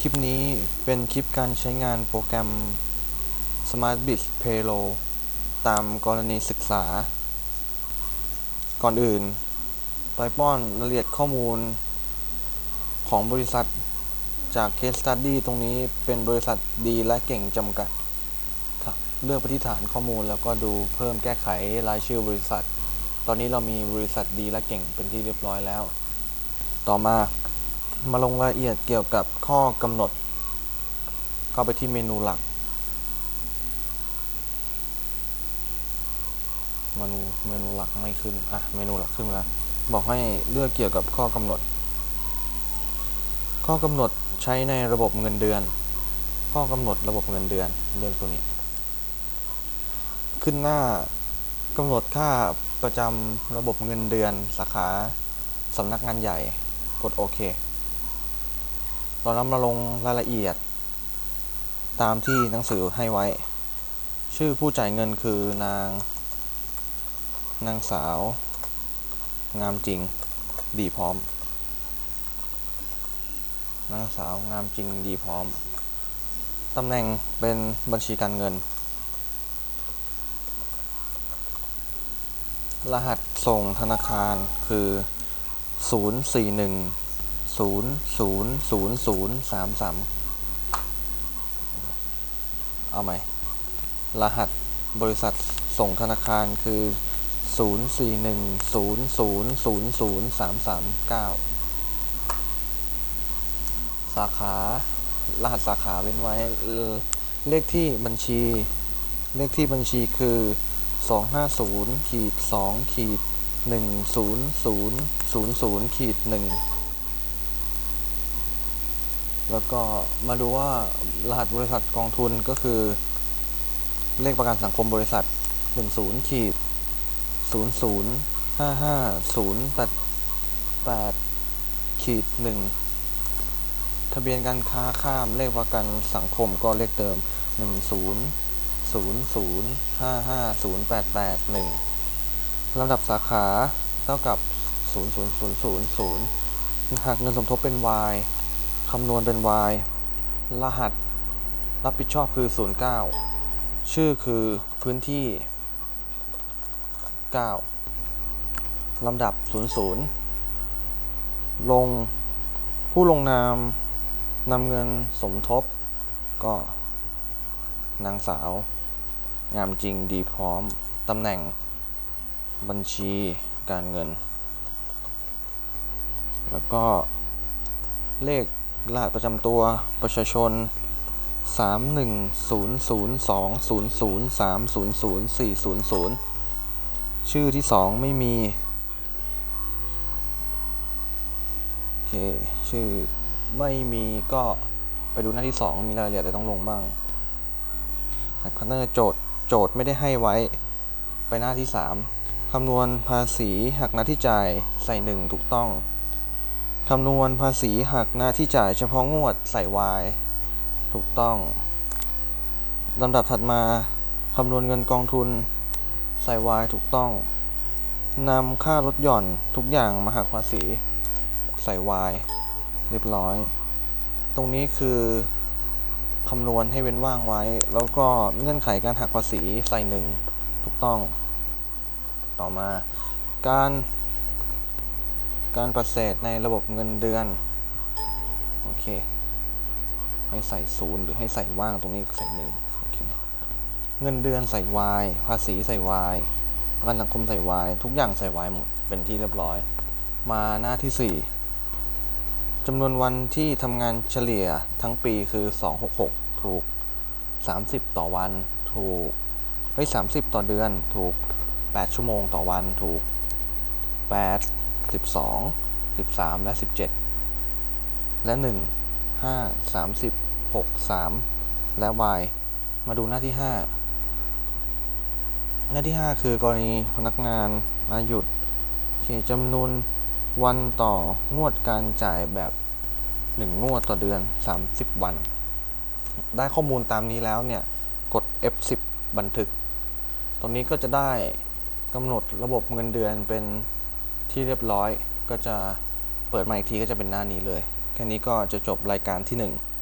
คลิปนี้เป็นคลิปการใช้งานโปรแกรม Smart b i t Paylo ตามกรณีศึกษา ก่อนอื่น ไปป้อนรายละเอียดข้อมูลของบริษัทจาก Case Study ตรงนี้เป็นบริษัทดีและเก่งจำกัด เลือกไปที่ฐานข้อมูลแล้วก็ดูเพิ่มแก้ไขรายชื่อบริษัท ตอนนี้เรามีบริษัทดีและเก่งเป็นที่เรียบร้อยแล้ว ต่อมา มาลงรายละเอียดเกี่ยวกับข้อกำหนด เข้าไปที่เมนูหลัก เมนูเมนูหลักไม่ขึ้น อะ เมนูหลักขึ้นแล้ว บอกให้เลือกเกี่ยวกับข้อกำหนด ข้อกำหนดใช้ในระบบเงินเดือน ข้อกำหนดระบบเงินเดือนเลือกตัวนี้ ขึ้นหน้ากำหนดค่าประจำระบบเงินเดือนสาขาสำนักงานใหญ่กดโอเค ตอนนั้นมาลงรายละเอียด ตามที่หนังสือให้ไว้ ชื่อผู้จ่ายเงินคือนาง นางสาว งามจริง ดีพร้อม นางสาวงามจริงดีพร้อม ตำแหน่งเป็นบัญชีการเงิน รหัสส่งธนาคารคือ 041 ศูนย์ศูนย์ศูนย์ศูนย์สามสามเอาใหม่ รหัสบริษัทส่งธนาคารคือศูนย์สี่หนึ่งศูนย์ศูนย์ศูนย์ศูนย์สามสามเก้าสาขารหัสสาขาเว้นไว้ เลขที่บัญชี เลขที่บัญชีคือสองห้าศูนย์ขีดสองขีดหนึ่งศูนย์ศูนย์ศูนย์ศูนย์ขีดหนึ่ง แล้วก็มาดูว่ารหัสบริษัทกองทุนก็คือ เลขประกันสังคมบริษัท 10ขีด00 55 088ขีด1ทะเบียนการค้าข้ามเลขประกันสังคมก็เลขเดิม 10 00 55 088 1ลำดับสาขาเท่ากับ 00000 หากเงินสมทบเป็น Y คำนวณเป็น y รหัส รับผิดชอบคือ 09 ชื่อคือพื้นที่ 9 ลำดับ 00 ลงผู้ลงนามนำเงินสมทบ ก็ นางสาว งามจริงดีพร้อม ตำแหน่ง บัญชีการเงิน แล้วก็เลข รหัสประจำตัวประชาชน 31020030030040ชื่อที่ 2 ไม่มี โอเค ชื่อไม่มีก็ไปดูหน้าที่ 2 มีรายละเอียดอะไรต้องลงบ้างพาร์ทเนอร์โจทย์โจทย์ไม่ได้ให้ไว้ ไปหน้าที่ 3 คำนวณภาษีหักหน้าที่จ่ายใส่ 1 ถูกต้อง คำนวณภาษีหักหน้าที่จ่ายเฉพาะงวดใส่ Y ถูกต้องลำดับถัดมาคำนวณเงินกองทุนใส่ Y ถูกต้องนำค่าลดหย่อนทุกอย่างมาหักภาษีใส่ Y เรียบร้อย ตรงนี้คือคำนวณให้เว้นว่างไว้ แล้วก็เงื่อนไขการหักภาษีใส่ 1 ถูกต้อง ต่อมาการ การประเสริฐในระบบเงินเดือน โอเค ให้ใส่ศูนย์หรือให้ใส่ว่างตรงนี้ใส่หนึ่งโอเค เงินเดือนใส่ Y ภาษีใส่ Y ประกันสังคมใส่ Y ทุกอย่างใส่ Y หมด เป็นที่เรียบร้อย มาหน้าที่ 4จำนวนวันที่ทำงานเฉลี่ยทั้งปีคือ 266 ถูก 30 ต่อวัน ถูก เฮ้ย30ต่อเดือน ถูก 8 ชั่วโมงต่อวัน ถูก 8 12 13 และ 17 และ 1 5 30 6 3 และ y มาดูหน้าที่ 5 หน้าที่ 5 คือกรณีพนักงานมาหยุดโอเคจำนวนวันต่องวดการจ่ายแบบ 1 งวดต่อเดือน 30 วัน ได้ข้อมูลตามนี้แล้วเนี่ย กด F10 บันทึก ตรงนี้ก็จะได้กำหนดระบบเงินเดือนเป็น ที่เรียบร้อยก็จะเปิดมาอีกทีก็จะเป็นหน้านี้เลย แค่นี้ก็จะจบรายการที่ 1